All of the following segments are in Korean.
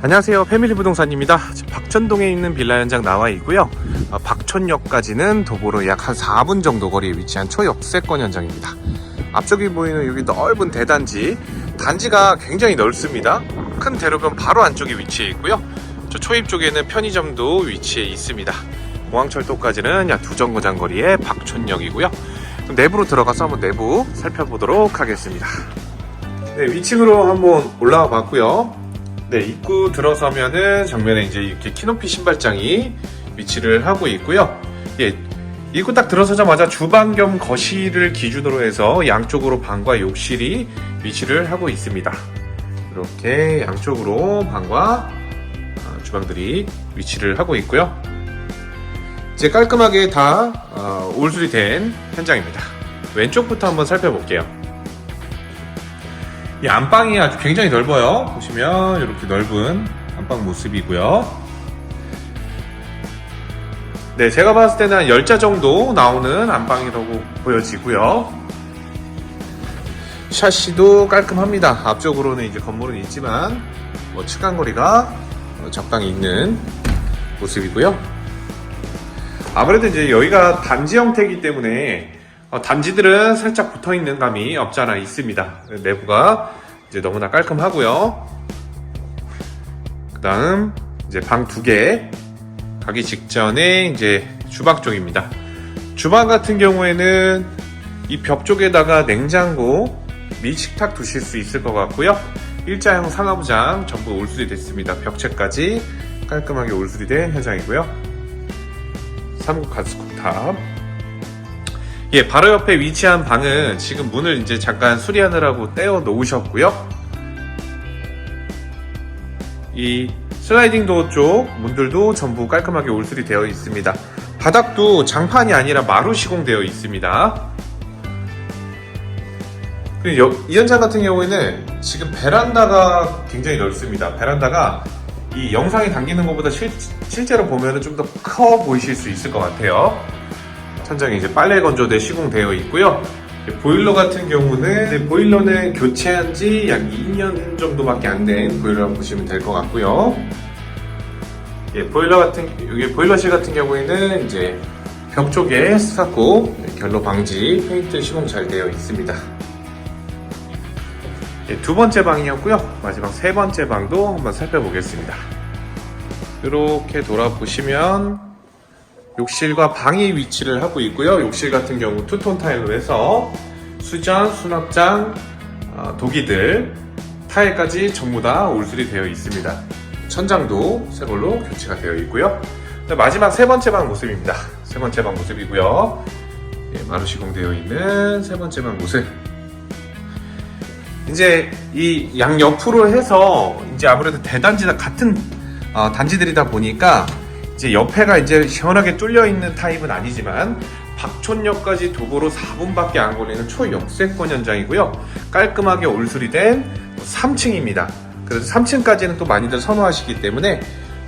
안녕하세요. 패밀리 부동산입니다. 박천동에 있는 빌라 현장 나와 있고요. 어, 박촌역까지는 도보로 약 한 4분 정도 거리에 위치한 초역세권 현장입니다. 앞쪽에 보이는 여기 넓은 대단지, 단지가 굉장히 넓습니다. 큰 대로변 바로 안쪽에 위치해 있고요. 저 초입 쪽에는 편의점도 위치해 있습니다. 공항철도까지는 약 두 정거장 거리의 박촌역이고요. 그럼 내부로 들어가서 한번 내부 살펴보도록 하겠습니다. 네, 위층으로 한번 올라와 봤고요. 네, 입구 들어서면은 정면에 이제 이렇게 키높이 신발장이 위치를 하고 있고요. 예, 입구 딱 들어서자마자 주방 겸 거실을 기준으로 해서 양쪽으로 방과 욕실이 위치를 하고 있습니다. 이렇게 양쪽으로 방과 어, 주방들이 위치를 하고 있고요. 이제 깔끔하게 다 어, 올수리 된 현장입니다. 왼쪽부터 한번 살펴볼게요. 이 안방이 아주 굉장히 넓어요. 보시면 이렇게 넓은 안방 모습이고요. 네, 제가 봤을 때는 한 10자 정도 나오는 안방이라고 보여지고요. 샤시도 깔끔합니다. 앞쪽으로는 이제 건물은 있지만 뭐 측간거리가 어, 적당히 있는 모습이고요. 아무래도 이제 여기가 단지 형태이기 때문에 어, 단지들은 살짝 붙어 있는 감이 없지 않아 있습니다. 내부가 이제 너무나 깔끔하고요. 그 다음 이제 방 두 개 가기 직전에 이제 주방 쪽입니다. 주방 같은 경우에는 이 벽 쪽에다가 냉장고 및 식탁 두실 수 있을 것 같고요. 일자형 상하부장 전부 올수리 됐습니다. 벽체까지 깔끔하게 올수리 된 현장이고요. 삼국 가스쿠탑 예, 바로 옆에 위치한 방은 지금 문을 이제 잠깐 수리하느라고 떼어 놓으셨고요. 이 슬라이딩 도어 쪽 문들도 전부 깔끔하게 올수리 되어 있습니다. 바닥도 장판이 아니라 마루 시공되어 있습니다. 그리고 여- 이 현장 같은 경우에는 지금 베란다가 굉장히 넓습니다. 베란다가 이 영상에 담기는 것보다 실, 실제로 보면 좀더 커 보이실 수 있을 것 같아요. 천장에 이제 빨래 건조대 시공되어 있고요. 보일러 같은 경우는 네, 보일러는 교체한 지 약 2년 정도밖에 안 된 보일러라고 보시면 될 것 같고요. 예, 보일러 같은 여기 보일러실 같은 경우에는 이제 벽 쪽에 스카코 네, 결로 방지 페인트 시공 잘 되어 있습니다. 예, 두 번째 방이었고요. 마지막 세 번째 방도 한번 살펴보겠습니다. 이렇게 돌아보시면 욕실과 방이 위치를 하고 있고요. 욕실 같은 경우 투톤 타일로 해서 수전, 수납장, 어, 도기들, 타일까지 전부 다 올수리 되어 있습니다. 천장도 새 걸로 교체가 되어 있고요. 네, 마지막 세 번째 방 모습입니다. 세 번째 방 모습이고요. 예, 마루 시공되어 있는 세 번째 방 모습. 이제 이 양 옆으로 해서 이제 아무래도 대단지나 같은 어, 단지들이다 보니까 이제 옆에가 이제 시원하게 뚫려 있는 타입은 아니지만 박촌역까지 도보로 4분밖에 안 걸리는 초역세권 현장이고요. 깔끔하게 올수리된 3층입니다. 그래서 3층까지는 또 많이들 선호하시기 때문에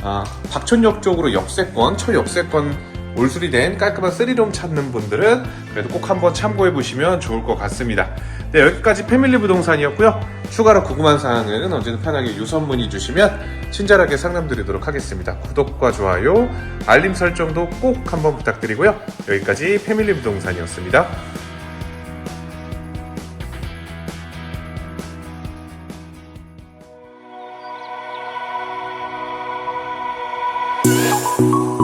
아, 박촌역 쪽으로 역세권, 초역세권 올수리된 깔끔한 3룸 찾는 분들은 그래도 꼭 한번 참고해 보시면 좋을 것 같습니다. 네, 여기까지 패밀리 부동산이었고요. 추가로 궁금한 사항은 언제든 편하게 유선 문의 주시면 친절하게 상담드리도록 하겠습니다. 구독과 좋아요, 알림 설정도 꼭 한번 부탁드리고요. 여기까지 패밀리 부동산이었습니다. Thank